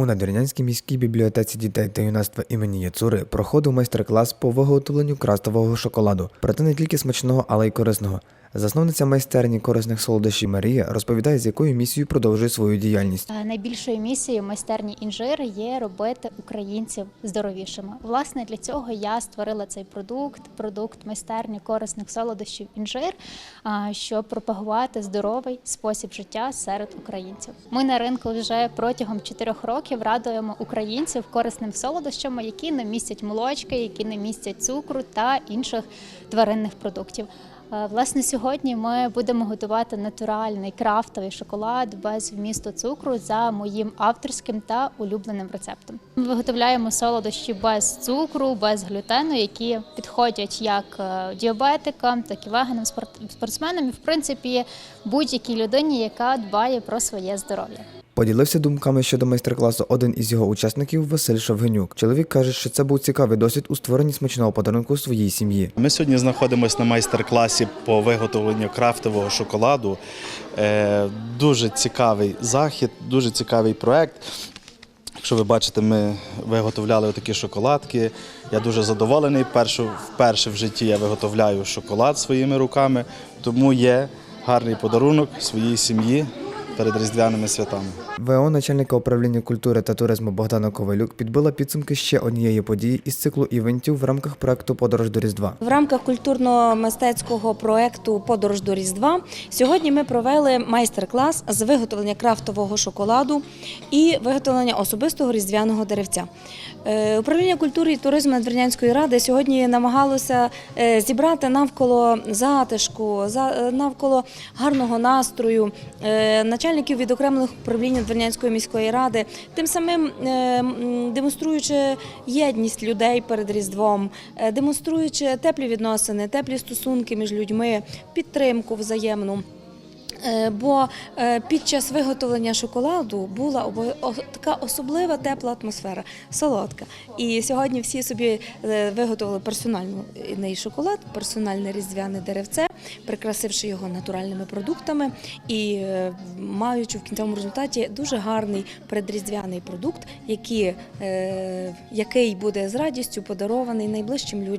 У Надвірнянській міській бібліотеці дітей та юнацтва імені Яцури проходив майстер-клас по виготовленню крастового шоколаду, проте не тільки смачного, але й корисного. Засновниця майстерні корисних солодощів Марія розповідає, з якою місією продовжує свою діяльність. Е, Найбільшою місією майстерні інжир є робити українців здоровішими. Власне, для цього я створила цей продукт, продукт майстерні корисних солодощів інжир, а, щоб пропагувати здоровий спосіб життя серед українців. Ми на ринку вже протягом чотирьох років радуємо українців корисним солодощами, які не містять молочки, які не містять цукру та інших тваринних продуктів. Е, Власне, сьогодні ми будемо готувати натуральний крафтовий шоколад без вмісту цукру за моїм авторським та улюбленим рецептом. Ми виготовляємо солодощі без цукру, без глютену, які підходять як е, діабетикам, так і веганам, спортсменам, і в принципі будь-якій людині, яка дбає про своє здоров'я. Поділився думками щодо майстер-класу один із його учасників Василь Шовгенюк. Чоловік каже, що це був цікавий досвід у створенні смачного подарунку своїй сім'ї. Ми сьогодні знаходимося на майстер-класі по виготовленню крафтового шоколаду. Е, Дуже цікавий захід, дуже цікавий проект. Якщо ви бачите, ми виготовляли такі шоколадки. Я дуже задоволений. Першу, вперше в житті я виготовляю шоколад своїми руками, тому є гарний подарунок своїй сім'ї перед різдвяними святами. ВО начальника управління культури та туризму Богдана Ковалюк підбила підсумки ще однієї події із циклу івентів в рамках проекту Подорож до Різдва. В рамках культурно-мистецького проекту Подорож до Різдва сьогодні ми провели майстер-клас з виготовлення крафтового шоколаду і виготовлення особистого різдвяного деревця. Е, Управління культури і туризму Надвірнянської ради сьогодні намагалося е, зібрати навколо затишку, за- е, навколо гарного настрою начальників відокремлених управлінь Надвірнянської міської ради, тим самим е, демонструючи єдність людей перед Різдвом, е, демонструючи теплі відносини, теплі стосунки між людьми, підтримку взаємну. Е, Бо е, під час виготовлення шоколаду була така особлива тепла атмосфера, солодка. І сьогодні всі собі е, виготовили персональний шоколад, персональне різдвяне деревце, прикрасивши його натуральними продуктами і маючи в кінцевому результаті дуже гарний предріздвяний продукт, який буде з радістю подарований найближчим людям.